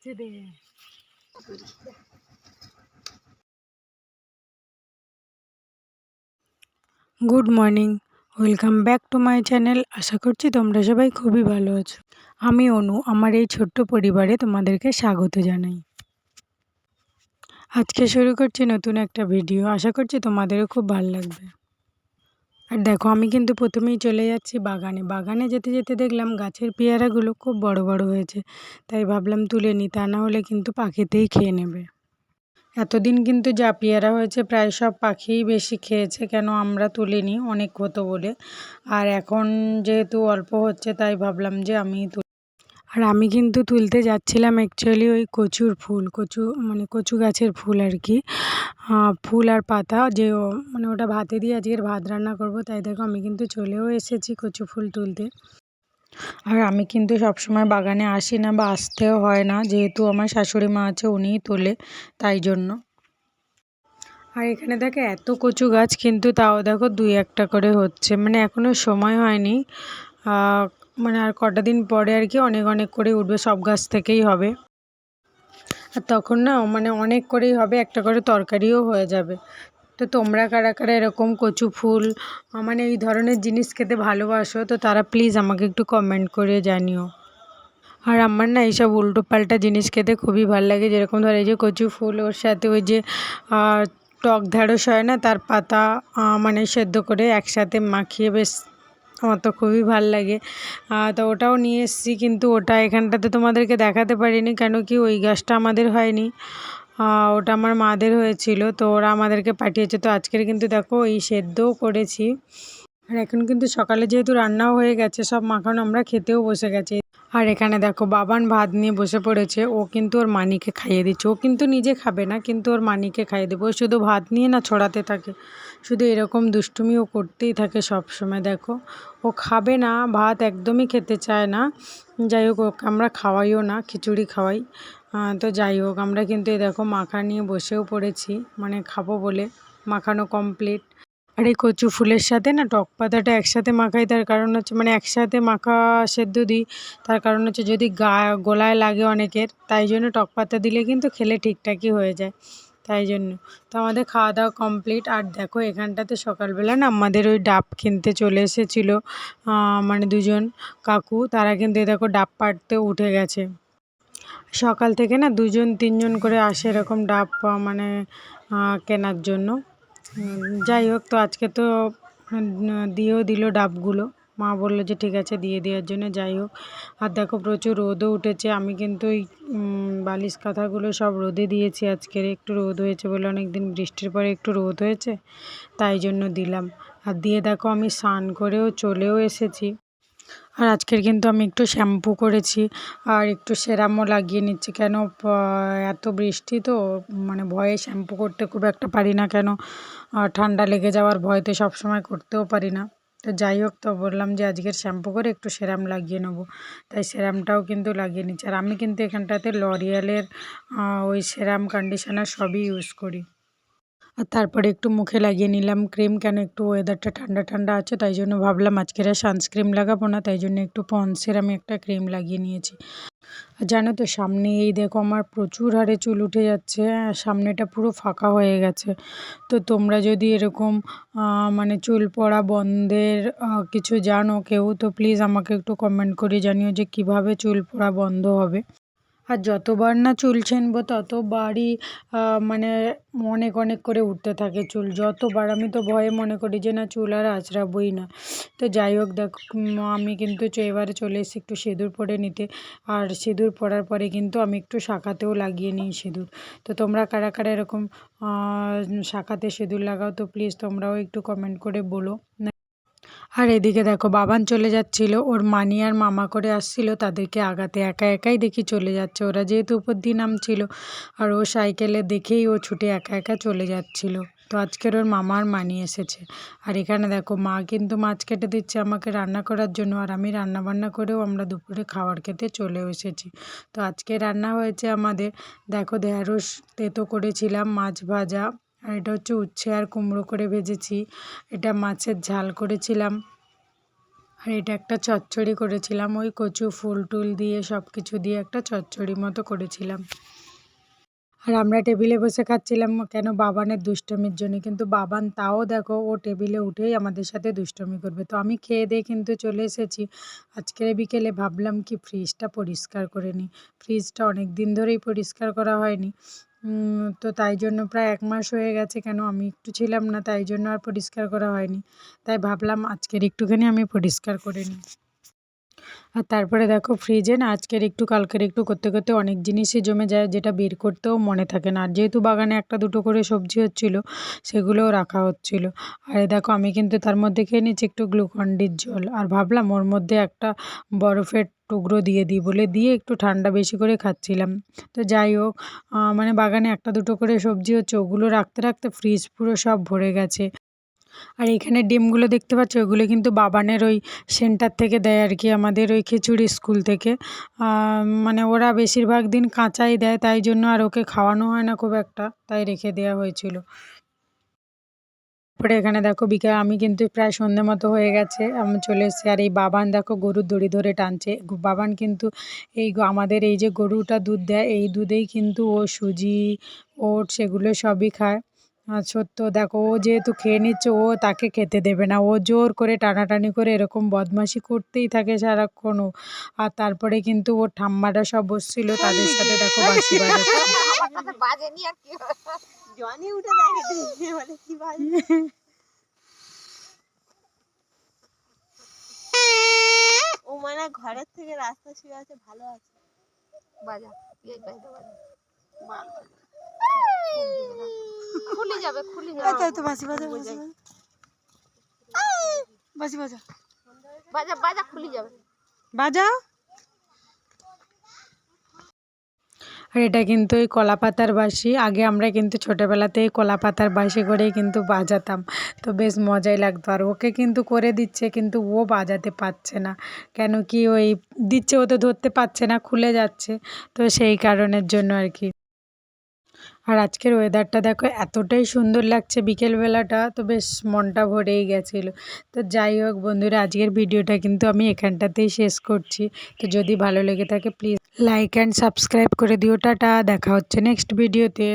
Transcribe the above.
হচ্ছে দে good morning welcome back to my channel আশা করছি তোমরা সবাই খুবই ভালো আছো। আমি অনু, আমার এই ছোট্ট পরিবারে তোমাদেরকে স্বাগত জানাই। আজকে শুরু করছি নতুন একটা ভিডিও আশা করছি তোমাদেরও খুব ভালো লাগবে। আর দেখো, আমি কিন্তু প্রথমেই চলে যাচ্ছি বাগানে। বাগানে যেতে যেতে দেখলাম গাছের পেয়ারাগুলো খুব বড় বড় হয়েছে। তাই ভাবলাম তুলে নিই, তা না হলে কিন্তু পাখিতেই খেয়ে নেবে। এতদিন কিন্তু যা পেয়ারা হয়েছে, প্রায় সব পাখিই বেশি খেয়েছে, কেন আমরা তুলিনি অনেক হতো বলে। আর এখন যেহেতু অল্প হচ্ছে, তাই ভাবলাম যে আমি আর আমি কিন্তু তুলতে যাচ্ছিলাম অ্যাকচুয়ালি ওই কচুর ফুল, কচু মানে কচু গাছের ফুল আর কি। ফুল আর পাতা যে মানে ওটা ভাতে দিয়ে আজকের ভাত রান্না করব, তাই দেখো আমি কিন্তু চলেও এসেছি কচু ফুল তুলতে। আর আমি কিন্তু সবসময় বাগানে আসি না বা আসতেও হয় না, যেহেতু আমার শাশুড়ি মা আছে উনিই তোলে, তাই জন্য। আর এখানে দেখো এত কচু গাছ কিন্তু তাও দেখো দুই একটা করে হচ্ছে মানে এখনও সময় হয়নি। মানে আর কটা দিন পরে আর কি অনেক অনেক করে উঠবে, সব গাছ থেকেই হবে। আর তখন না মানে অনেক করেই হবে, একটা করে তরকারিও হয়ে যাবে। তো তোমরা কারা কারা এরকম কচু ফুল মানে এই ধরনের জিনিস খেতে ভালোবাসো, তো তারা প্লিজ আমাকে একটু কমেন্ট করে জানিও। আর আমার না এইসব উল্টো পাল্টা জিনিস খেতে খুবই ভালো লাগে, যেরকম ধর এই যে কচু ফুল, ওর সাথে ওই যে টক ঢ্যাঁড়স হয় না, তার পাতা মানে সেদ্ধ করে একসাথে মাখিয়ে বেশ আমার তো খুবই ভালো লাগে। তো ওটাও নিয়ে এসেছি কিন্তু ওটা এখানটাতে তোমাদেরকে দেখাতে পারিনি কেন কি ওই গাছটা আমাদের হয়নি। ওটা আমার মাদের হয়েছিল তো ওরা আমাদেরকে পাঠিয়েছে। তো আজকের কিন্তু দেখো এই সেদ্ধও করেছি। আর এখন কিন্তু সকালে যেহেতু রান্নাও হয়ে গেছে সব মাখন আমরা খেতেও বসে গেছি। আর এখানে দেখো বাবান ভাত নিয়ে বসে পড়েছে। ও কিন্তু ওর মানিকে খাইয়ে দিচ্ছে। ও কিন্তু নিজে খাবে না, কিন্তু ওর মানিকে খাইয়ে দেবে। ও শুধু ভাত নিয়ে না ছড়াতে থাকে। শুধু এরকম দুষ্টুমি ও করতেই থাকে সব সময় দেখো। ও খাবে না, ভাত একদমই খেতে চায় না। যাই হোক, ওকে আমরা খাওয়াইও না, খিচুড়ি খাওয়াই। তো যাই হোক, আমরা কিন্তু এই দেখো মাখা নিয়ে বসেও পড়েছি। মানে খাব বলে, মাখানো কমপ্লিট আর এই কচু ফুলের সাথে না টক পাতাটা একসাথে মাখাই, তার কারণ হচ্ছে মানে একসাথে মাখা সেদ্ধ দিই, তার কারণ হচ্ছে যদি গা গলায় লাগে অনেকের, তাই জন্য টক পাতা দিলে কিন্তু খেলে ঠিকঠাকই হয়ে যায়, তাই জন্য। তো আমাদের খাওয়া দাওয়া কমপ্লিট আর দেখো এখানটাতে সকালবেলা না আমাদের ওই ডাব কিনতে চলে এসেছিল মানে দুজন কাকু, তারা কিন্তু দেখো ডাব পাড়তে উঠে গেছে। সকাল থেকে না দুজন তিনজন করে আসে এরকম ডাব মানে কেনার জন্য। যাই হোক, তো আজকে তো দিয়েও দিল ডাবগুলো। মা বলল যে ঠিক আছে, দিয়ে দেওয়ার জন্য যাই হোক। আর দেখো প্রচুর রোদও উঠেছে। আমি কিন্তু ওই বালিশ কাঁথাগুলো সব রোদে দিয়েছি আজকের। একটু রোদ হয়েছে বলে অনেক দিন বৃষ্টির পরে একটু রোদ হয়েছে, তাই জন্য দিলাম। আর দিয়ে দেখো আমি স্নান করেও চলেও এসেছি। আর আজকের কিন্তু আমি একটু শ্যাম্পু করেছি আর একটু সেরামও লাগিয়ে নিচ্ছি। কেন এত বৃষ্টি তো মানে ভয়ে শ্যাম্পু করতে খুব একটা পারি না কেন? ঠান্ডা লেগে যাওয়ার ভয়তে সব সময় করতেও পারি না। তো যাই হোক, তো বললাম যে আজকের শ্যাম্পু করে একটু সেরাম লাগিয়ে নেব। তাই সেরামটাও কিন্তু লাগিয়ে নিচ্ছি। আর আমি কিন্তু এখানটাতে লরিয়ালের ওই সেরাম কন্ডিশনার সবই ইউজ করি। আর তারপরে একটু মুখে লাগিয়ে নিলাম ক্রিম, কেন একটু ওয়েদারটা ঠান্ডা ঠান্ডা আছে, তাই জন্য ভাবলাম আজকের আর সানস্ক্রিম লাগাবো না, তাই জন্য একটু পন্সের আমি একটা ক্রিম লাগিয়ে নিয়েছি। আর জানো তো, সামনে এই দেখো আমার প্রচুর হারে চুল উঠে যাচ্ছে সামনেটা পুরো ফাঁকা হয়ে গেছে। তো তোমরা যদি এরকম মানে চুল পড়া বন্ধের কিছু জানো কেউ, তো প্লিজ আমাকে একটু কমেন্ট করে জানিও যে কীভাবে চুল পড়া বন্ধ হবে। আর যতবার না চুল ছিনবো, ততবারই মানে অনেক অনেক করে উঠতে থাকে চুল। যতবার আমি তো ভয়ে মনে করি যে না, চুল আর আঁচড়াবোই না। তো যাই হোক, দেখ আমি কিন্তু এবারে চলে এসেছি একটু সিঁদুর পরে নিতে। আর সিঁদুর পরার পরে কিন্তু আমি একটু শাখাতেও লাগিয়ে নিই সিঁদুর। তো তোমরা কারা কারা এরকম শাখাতে সিঁদুর লাগাও, তো প্লিজ তোমরাও একটু কমেন্ট করে বলো। আর এদিকে দেখো, বাবান চলে যাচ্ছিল, ওর মানি আর মামা করে আসছিল, তাদেরকে আগাতে একা একাই দেখি চলে যাচ্ছে। ওরা যেহেতু উপর দিয়ে নামছিল, আর ও সাইকেলে দেখেই ও ছুটে একা একা চলে যাচ্ছিল। তো আজকের ওর মামার মানি এসেছে। আর এখানে দেখো, মা কিন্তু মাছ কেটে দিচ্ছে আমাকে রান্না করার জন্য, আর আমি রান্না বান্না করেও আমরা দুপুরে খাবার খেতে চলে এসেছি। তো আজকে রান্না হয়েছে আমাদের, দেখো, ঢেঁড়স তেতো করেছিলাম, মাছ ভাজা আর এটা হচ্ছে উচ্ছে আর কুমড়ো করে ভেজেছি। এটা মাছের ঝাল করেছিলাম। আর এটা একটা চচ্চড়ি করেছিলাম। ওই কচু, ফুল, টুল দিয়ে সব কিছু দিয়ে একটা চচ্চড়ি মতো করেছিলাম। আর আমরা টেবিলে বসে খাচ্ছিলাম কেন বাবানের দুষ্টমির জন্য। কিন্তু বাবান তাও দেখো, ও টেবিলে উঠেই আমাদের সাথে দুষ্টমি করবে। তো আমি খেয়ে দিয়ে কিন্তু চলে এসেছি। আজকের বিকেলে ভাবলাম কি ফ্রিজটা পরিষ্কার করে নিই। ফ্রিজটা অনেক দিন ধরেই পরিষ্কার করা হয়নি। তো তাই জন্য প্রায় এক মাস হয়ে গেছে কেন আমি একটু ছিলাম না, তাই জন্য আর পরিষ্কার করা হয়নি। তাই ভাবলাম আজকের একটুখানি আমি পরিষ্কার করে নিই। আর তারপরে দেখো ফ্রিজে না আজকের একটু কালকের একটু করতে করতে অনেক জিনিসই জমে যায় যেটা বের করতেও মনে থাকে না। আর যেহেতু বাগানে একটা দুটো করে সবজি হচ্ছিল, সেগুলোও রাখা হচ্ছিল। আর দেখো আমি কিন্তু তার মধ্যে খেয়ে নিচ্ছি একটু গ্লুকন্ডির জল। আর ভাবলাম ওর মধ্যে একটা বরফের টুকরো দিয়ে দিই বলে দিয়ে একটু ঠান্ডা বেশি করে খাচ্ছিলাম। তো যাই হোক মানে বাগানে একটা দুটো করে সবজি হচ্ছে, ওগুলো রাখতে রাখতে ফ্রিজ পুরো সব ভরে গেছে। আর এখানে ডিমগুলো দেখতে পাচ্ছ ওগুলো কিন্তু বাবানের ওই সেন্টার থেকে দেয় আর কি, আমাদের ওই খিচুড়ি স্কুল থেকে। মানে ওরা বেশিরভাগ দিন কাঁচাই দেয়, তাই জন্য আর ওকে খাওয়ানো হয় না খুব একটা, তাই রেখে দেওয়া হয়েছিল। তারপরে এখানে দেখো বিকেল আমি কিন্তু প্রায় সন্ধে মতো হয়ে গেছে, আমি চলে এসেছি, আর এই বাবান দেখো গরুর দড়ি ধরে টানছে। বাবান কিন্তু এই আমাদের এই যে গরুটা দুধ দেয়, এই দুধেই কিন্তু ও সুজি ওট সেগুলো সবই খায়। সত্য। দেখো ও যেহেতু খেয়ে নিচ্ছে ও তাকে খেতে দেবে না। ও জোর করে টানাটানি করে এরকম বদমাশি করতেই থাকে সারাক্ষণ ও আর তারপরে কিন্তু ওর ঠাম্মারা সব বসছিল তাদের সাথে দেখো বাসি ও মানে ঘরের থেকে রাস্তা শুয়ে আছে ভালো আছে। বাজা বাজা। খুলে যাবে খুলে যাবে। তাই তো বাসি বাজা বাসি বাসি বাজা বাজা। বাজা খুলে যাবে। বাজা? আর এটা কিন্তু ওই কলা পাতার বাঁশি। আগে আমরা কিন্তু ছোটোবেলাতেই কলা পাতার বাঁশি করেই কিন্তু বাজাতাম। তো বেশ মজাই লাগতো। আর ওকে কিন্তু করে দিচ্ছে কিন্তু ও বাজাতে পারছে না। কেন কি ওই দিচ্ছে ও তো ধরতে পারছে না খুলে যাচ্ছে। তো সেই কারণের জন্য আর কি। আর আজকের ওয়েদারটা দেখো এতটাই সুন্দর লাগছে বিকেলবেলাটা, তো বেশ মনটা ভরেই গেছিল। তো যাই হোক বন্ধুরা, আজকের ভিডিওটা কিন্তু আমি এখানটাতেই শেষ করছি। তো যদি ভালো লেগে থাকে প্লিজ লাইক অ্যান্ড সাবস্ক্রাইব করে দিও। টাটা, দেখা হচ্ছে নেক্সট ভিডিওতে